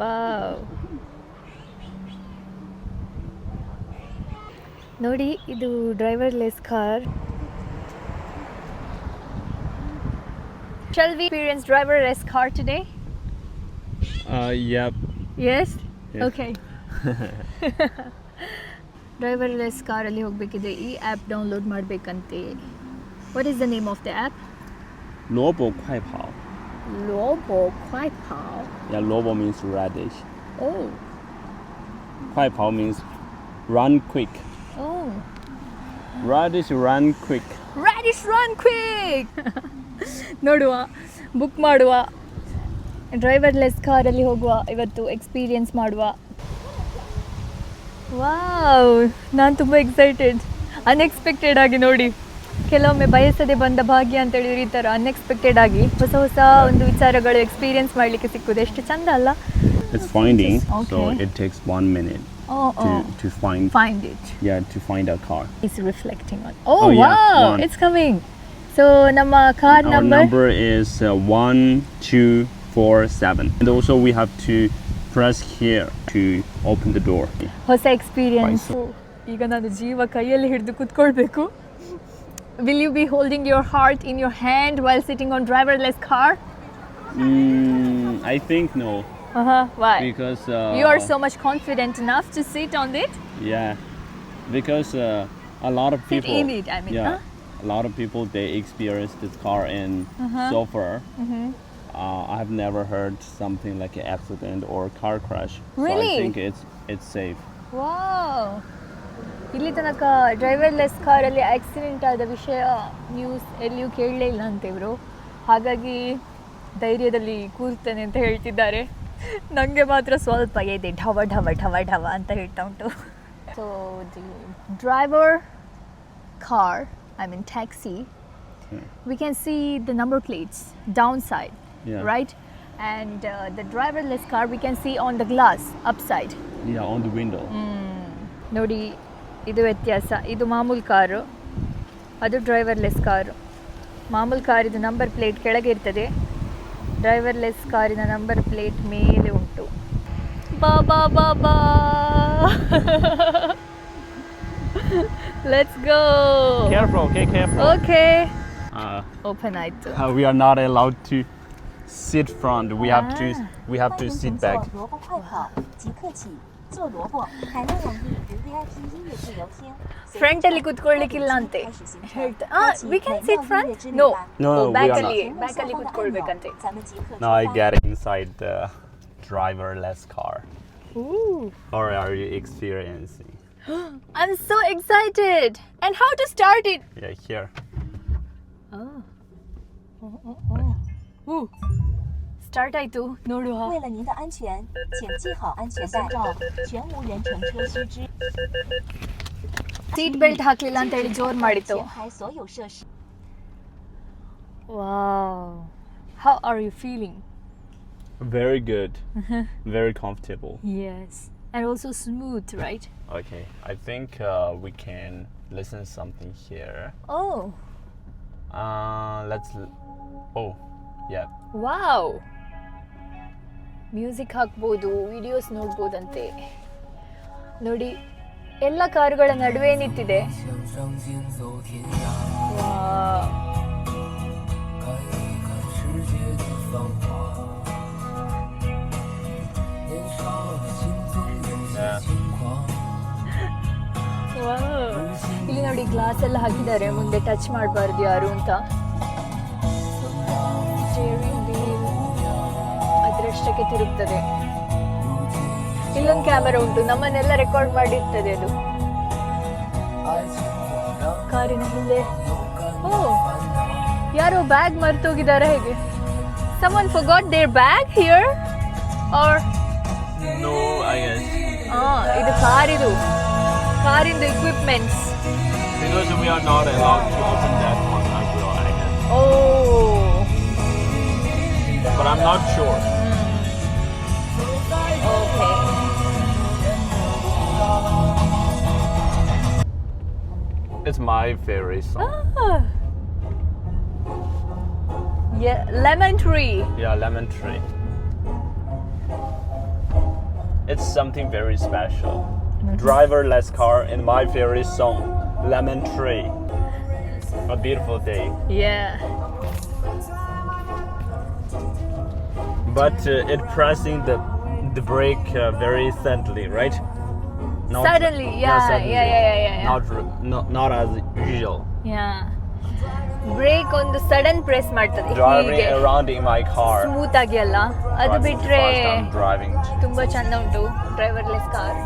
Wow ನೋಡಿ ಇದು driverless car Shall we experience driverless car today Uh, yep. Yes? yes. Okay. Driverless ಕಾರಲ್ಲಿ ಹೋಗಬೇಕಿದೆ ಈ app download ಮಾಡಬೇಕಂತೆ what is the name of the app Luobo Kuaipao Lobo Kwai Pao. Yeah, Lobo means radish. Oh. Kwai Pao means run quick. Oh. Radish run quick. Radish run quick! ನೋಡುವ book ಮಾಡುವ driverless ಕಾರಲ್ಲಿ ಹೋಗುವ ಇವತ್ತು experience ಮಾಡುವ wow ನಾನು ತುಂಬ excited unexpected ಆಗಿ ನೋಡಿ ಕೆಲವೊಮ್ಮೆ ಬಯಸದೆ ಬಂದ ಭಾಗ್ಯ ಅಂತ ಹೇಳಿದ್ರೆ ಈ ಥರ ಅನ್ಎಕ್ಸ್ಪೆಕ್ಟೆಡ್ ಆಗಿ ಹೊಸ ಹೊಸ ಒಂದು ವಿಚಾರಗಳು ಎಕ್ಸ್ಪೀರಿಯನ್ಸ್ ಮಾಡಲಿಕ್ಕೆ ಸಿಕ್ಕುದು ಎಷ್ಟು ಚಂದ ಅಲ್ಲ? It's finding, so it it takes one minute oh to, to find. Find it Yeah, to find a car. Is reflecting on oh Oh, yeah, wow one. It's coming so ನಮ್ಮ car Our number number is uh, one two four seven, and also we have to press here to open the door. ಹೊಸ experience ಈಗ ನಾನು ಜೀವ ಕೈಯಲ್ಲಿ ಹಿಡಿದು ಕುತ್ಕೊಳ್ಬೇಕು. will you be holding your heart in your hand while sitting on driverless car? Mm, I think no. Uh huh. Why? Because uh, you are so much confident enough to sit on it. Yeah, because uh, a lot of people. In it. I mean. Yeah, huh? a lot of people they experience this car in uh-huh. so far. Mm-hmm. Uh, I've never heard something like an accident or car crash. Really? So I think it's it's safe. Wow. ಇಲ್ಲಿ ತನಕ driverless ಕಾರಲ್ಲಿ accident ಆದ ವಿಷಯ news ಎಲ್ಲಿಯೂ ಕೇಳಲೇ ಇಲ್ಲ ಅಂತ ಇವರು. ಹಾಗಾಗಿ ಧೈರ್ಯದಲ್ಲಿ ಕೂರ್ತೇನೆ ಅಂತ ಹೇಳ್ತಿದ್ದಾರೆ. ನನಗೆ ಮಾತ್ರ ಸ್ವಲ್ಪ ಇದೆ ಢವ ಢವ ಢವ ಢವ ಅಂತ ಹೇಳ್ತಾ ಉಂಟು. So the driver car I mean taxi we can see the number plates down side right right? And uh, the driverless car we can see on the glass upside. Yeah, on the window. ನೋಡಿ ಇದು ವ್ಯತ್ಯಾಸ ಇದು ಮಾಮೂಲು car ಅದು driverless car ಮಾಮೂಲು ಕಾರಿದು number plate ಕೆಳಗೆ ಇರ್ತದೆ driverless ಕಾರಿನ ನಂಬರ್ ಪ್ಲೇಟ್ ಮೇಲೆ ಉಂಟು ಬಾ ಬಾ ಬಾ ಬಾ let's go Careful, okay, careful. Okay Uh, open ಆಯಿತು uh, we are not allowed to sit front. We have to Ah. we have to sit back. 萝卜快跑，即刻起，做萝卜海南网易云 VIP 音乐自由厅。 front ಅಲ್ಲಿ ಕುತ್ಕೊಳ್ಳಿಕ್ಕಿಲ್ಲ ಅಂತೆ ಹೇಳ್ತಾ we can sit front no No, no, we back are ಅಲ್ಲಿ not. Back ಅಲ್ಲಿ ಕುತ್ಕೊಳ್ಬೇಕಂತೆ 咱们即刻 Now I 出发 get inside the driverless car. Or are you experiencing? I'm so excited. And how to start it? Yeah, here. Start ಆಯ್ತು ನೋಡುವ 为了您的安全，请系好安全带，全无人乘车须知。 seat belt ಹಾಕ್ಲಿಲ್ಲ ಅಂತ ಹೇಳಿ ಜೋರ್ ಮಾಡಿತ್ತು 前排所有设施。 wow how are you feeling Very good. Very comfortable. Yes and also smooth right Okay, I think uh, we can listen something here. Oh Uh, let's. L- oh, yeah. Wow music ಹಾಕ್ಬೋದು videos ನೋಡ್ಬೋದಂತೆ. ನೋಡಿ ಎಲ್ಲ ಕಾರುಗಳ ನಡುವೆ ನಿಂತಿದೆ. ಇಲ್ಲಿ ನೋಡಿ glass ಎಲ್ಲ ಹಾಕಿದ್ದಾರೆ. ಮುಂದೆ ಟಚ್ ಮಾಡಬಾರ್ದು ಯಾರು ಅಂತ. ಅದರಷ್ಟಕ್ಕೆ ತಿರುಗ್ತದೆ. ಇಲ್ಲೊಂದು ಕ್ಯಾಮೆರಾ ಉಂಟು ನಮ್ಮನ್ನೆಲ್ಲ ರೆಕಾರ್ಡ್ ಮಾಡಿರ್ತದೆ ಅದು. ಕಾರಿನ ಹಿಂದೆ ಓ ಯಾರೋ ಬ್ಯಾಗ್ ಮರ್ತೋಗಿದ್ದಾರೆ ಹೇಗೆ? Someone forgot there bag here are No, I guess. ಇದು ಕಾರಿದು. ಕಾರಿಂದು equipments Because we are not allowed to open that one as well, I guess. Oh. But I'm not sure. live fairies. Ah. Yeah, lemon tree. Yeah, lemon tree. It's something very special. Driverless car in my fairy song, Lemon Tree. A beautiful day. Yeah. But uh, it pressing the the brake uh, very gently, right? Suddenly, not yeah, yeah, yeah, yeah, yeah, yeah. Not, not not as usual. Yeah. Brake ಒಂದು sudden press ಮಾಡ್ತದೆ Driving ಹೀಗೆ around in my car. Smooth ಆಗಿ ಅಲ್ಲ ಅದು ಬಿಟ್ರೆ. ತುಂಬಾ ಚಂದ ಉಂಟು driverless car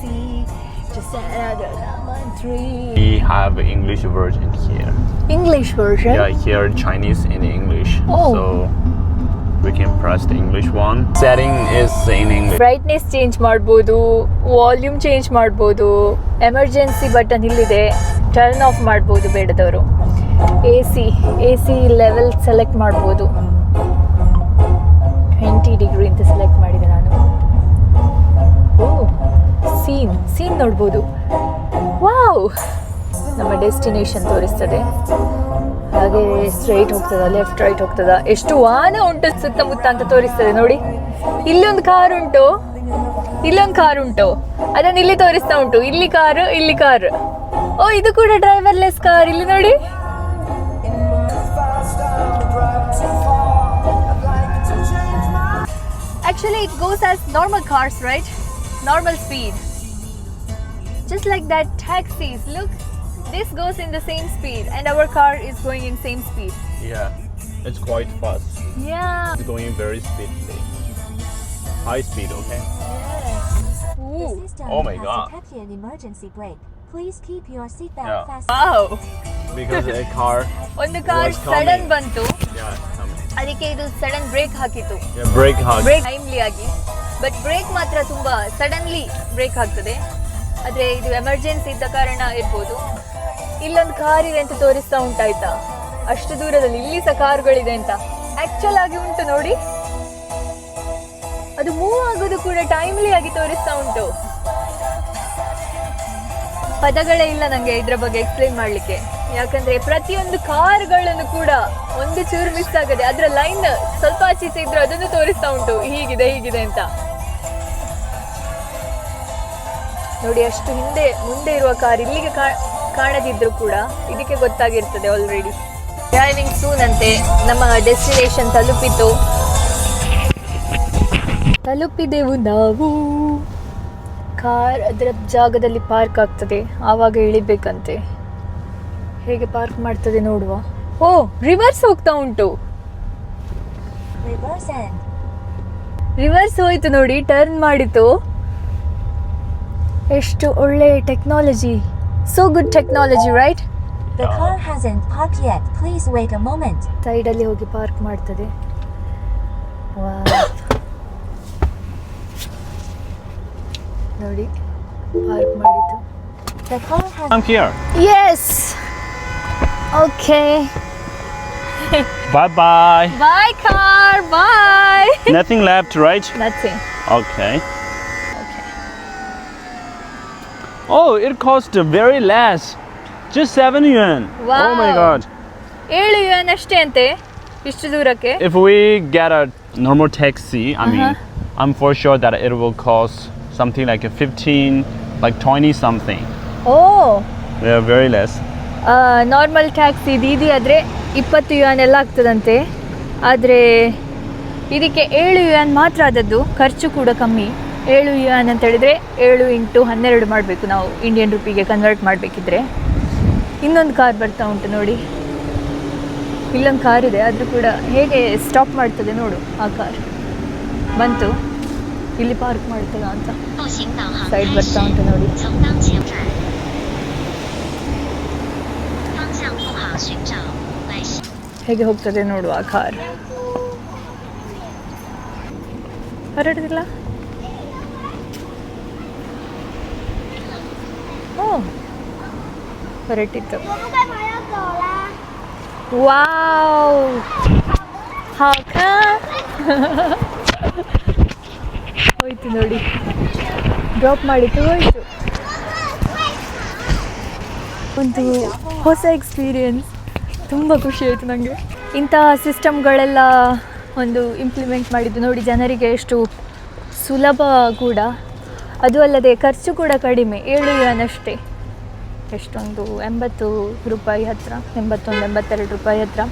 see just another lemon tree We have English version here. English version Yeah, here Chinese and English. Oh. So we can press the English one. Setting is in English. Brightness change ಮಾಡ್ಬೋದು volume change ಮಾಡ್ಬೋದು emergency button ಇಲ್ಲಿದೆ turn off ಮಾಡ್ಬೋದು ಬೇಡದವರು. A C A C level select ಮಾಡ್ಬೋದು. Twenty degree ಅಂತ select ಮಾಡಿದೆ ನಾನು. Oh scene scene ನೋಡ್ಬೋದು. Wow ನಮ್ಮ ಡೆಸ್ಟಿನೇಷನ್ ತೋರಿಸ್ತದೆ. ಹಾಗೆ ಸ್ಟ್ರೈಟ್ ಹೋಗ್ತದ ಲೆಫ್ಟ್ ರೈಟ್ ಹೋಗ್ತದ. ಎಷ್ಟು ವಾಹನ ಉಂಟು ಸುತ್ತಮುತ್ತ ಅಂತ ತೋರಿಸ್ತದೆ ನೋಡಿ. ಇಲ್ಲೊಂದು ಕಾರ್ ಉಂಟು. ಇಲ್ಲೊಂದು ಕಾರ್ ಉಂಟು. ಅದನ್ನ ಇಲ್ಲಿ ತೋರಿಸ್ತಾ ಉಂಟು. ಇಲ್ಲಿ ಕಾರ್ ಇಲ್ಲಿ ಕಾರ್ ಓ ಇದು ಕೂಡ ಡ್ರೈವರ್ಲೆಸ್ ಕಾರ್ ಇಲ್ಲಿ ನೋಡಿ. Actually, it goes as normal cars right normal speed Just like that taxis. Look, this goes in the same speed, and our car is going in same speed. Yeah, it's quite fast. Yeah. It's going very speedily. High speed, okay? Ooh. The system Oh my has God. detected an emergency brake. Please keep your seatbelt Yeah. fastened. Wow. Because a car, ಒಂದು car Was coming. Sudden ಬಂತು yeah, it's coming. ಅದಕ್ಕೆ ಇದು sudden break ಹಾಕಿತು Yeah, brake hard. Brake timely ಆಗಿ but brake ಮಾತ್ರ ತುಂಬಾ suddenly break ಆಗ್ತದೆ ಆದ್ರೆ ಇದು ಎಮರ್ಜೆನ್ಸಿ ಇದ್ದ ಕಾರಣ ಇರ್ಬೋದು ಇಲ್ಲೊಂದು ಕಾರ್ ಇದೆ ಅಂತ ತೋರಿಸ್ತಾ ಉಂಟಾಯ್ತಾ? ಅಷ್ಟು ದೂರದಲ್ಲಿ ಇಲ್ಲಿ ಸಹ ಕಾರುಗಳಿದೆ ಅಂತ. ಆಕ್ಚುಲ್ ಆಗಿ ಉಂಟು ನೋಡಿ. ಅದು ಮೂವ್ ಆಗೋದು ಕೂಡ ಟೈಮ್ಲಿ ಆಗಿ ತೋರಿಸ್ತಾ ಉಂಟು. ಪದಗಳೇ ಇಲ್ಲ ನಂಗೆ ಇದ್ರ ಬಗ್ಗೆ ಎಕ್ಸ್ಪ್ಲೈನ್ ಮಾಡ್ಲಿಕ್ಕೆ. ಯಾಕಂದ್ರೆ ಪ್ರತಿಯೊಂದು ಕಾರ್ಗಳನ್ನು ಕೂಡ ಒಂದು ಚೂರು ಮಿಸ್ ಆಗದೆ ಅದ್ರ ಲೈನ್ ಸ್ವಲ್ಪ ಆಚೆ ಈಚೆ ಇದ್ರೆ ಅದನ್ನು ತೋರಿಸ್ತಾ ಉಂಟು. ಹೀಗಿದೆ ಹೀಗಿದೆ ಅಂತ. ನೋಡಿ, ಅಷ್ಟು ಹಿಂದೆ, ಮುಂದೆ ಇರುವ ಕಾರ್ ಇಲ್ಲಿಗೆ ಕಾ- ಕಾಣದಿದ್ರು ಕೂಡ ಇದಕ್ಕೆ ಗೊತ್ತಾಗಿರ್ತದೆ ಆಲ್ರೆಡಿ ಡ್ರೈವಿಂಗ್ ಸೂನ್ ಅಂತೆ ನಮ್ಮ ಡೆಸ್ಟಿನೇಷನ್ ತಲುಪಿತು. ತಲುಪಿದೆವು ನಾವು. ಕಾರ್ ಅದರ ಜಾಗದಲ್ಲಿ ಪಾರ್ಕ್ ಆಗ್ತದೆ. ಆವಾಗ ಇಳಿಬೇಕಂತೆ. ಹೇಗೆ ಪಾರ್ಕ್ ಮಾಡ್ತದೆ ನೋಡುವ. ಓ ರಿವರ್ಸ್ ಹೋಗ್ತಾ ಉಂಟು. ರಿವರ್ಸ್ ಹೋಯ್ತು ನೋಡಿ ಟರ್ನ್ ಮಾಡಿತು. ಎಷ್ಟು ಒಳ್ಳೆ technology So good technology right The car hasn't parked yet. Please wait a moment. ಸೈಡಲ್ಲಿ ಹೋಗಿ ಪಾರ್ಕ್ ಮಾಡ್ತದೆ ನೋಡಿ ಪಾರ್ಕ್ ಮಾಡಿತು The car has I'm here. Yes okay Bye bye. Bye car bye Nothing left, right? Nothing Okay. Oh, it cost very less. Just 7 yuan. Oh my Wow. god. ಏಳು ಯುವನ್ ಅಷ್ಟೇ ಅಂತೆ ಇಷ್ಟು ದೂರಕ್ಕೆ If we get a normal taxi, I mean, I'm for sure that it will cost something like a 15, like 20 something. Oh They're very less. Normal taxi Didi ಆದರೆ ಇಪ್ಪತ್ತು yuan ಎಲ್ಲ ಆಗ್ತದಂತೆ ಆದರೆ ಇದಕ್ಕೆ ಏಳು ಯುವಾನ್ ಮಾತ್ರ ಆದದ್ದು ಖರ್ಚು ಕೂಡ ಕಮ್ಮಿ ಏಳು ಯುವನ್ ಅಂತ ಹೇಳಿದರೆ ಏಳು ಇಂಟು ಹನ್ನೆರಡು ಮಾಡಬೇಕು ನಾವು. ಇಂಡಿಯನ್ ರುಪಿಗೆ ಕನ್ವರ್ಟ್ ಮಾಡಬೇಕಿದ್ರೆ. ಇನ್ನೊಂದು ಕಾರ್ ಬರ್ತಾ ಉಂಟು ನೋಡಿ. ಇಲ್ಲೊಂದು ಕಾರ್ ಇದೆ, ಆದರೂ ಕೂಡ ಹೇಗೆ ಸ್ಟಾಪ್ ಮಾಡ್ತದೆ ನೋಡು ಆ ಕಾರ್ ಬಂತು. ಇಲ್ಲಿ ಪಾರ್ಕ್ ಮಾಡ್ತದ ಅಂತ. ಸೈಡ್ ಬರ್ತಾ ಉಂಟು ನೋಡಿ. ಹೇಗೆ ಹೋಗ್ತದೆ ನೋಡು ಆ ಕಾರ್ ಹೊರಡುದಿಲ್ಲ? ಹೊರಟಿತ್ತು. ವಾವ್. ಹಾಕ ಹೋಯ್ತು ನೋಡಿ. ಡ್ರಾಪ್ ಮಾಡಿತ್ತು ಹೋಯ್ತು. ಒಂದು ಹೊಸ ಎಕ್ಸ್ಪೀರಿಯನ್ಸ್ ತುಂಬ ಖುಷಿ ಆಯಿತು ನನಗೆ ಇಂತಹ ಸಿಸ್ಟಮ್ಗಳೆಲ್ಲ ಒಂದು ಇಂಪ್ಲಿಮೆಂಟ್ ಮಾಡಿದ್ದು ನೋಡಿ ಜನರಿಗೆ ಎಷ್ಟು ಸುಲಭ ಕೂಡ. ಅದು ಅಲ್ಲದೆ ಖರ್ಚು ಕೂಡ ಕಡಿಮೆ. ಏಳು ಅಷ್ಟೇ ಎಷ್ಟೊಂದು ಎಂಬತ್ತು ರೂಪಾಯಿ ಹತ್ತಿರ ಎಂಬತ್ತೊಂದು ಎಂಬತ್ತೆರಡು ರೂಪಾಯಿ ಹತ್ತಿರ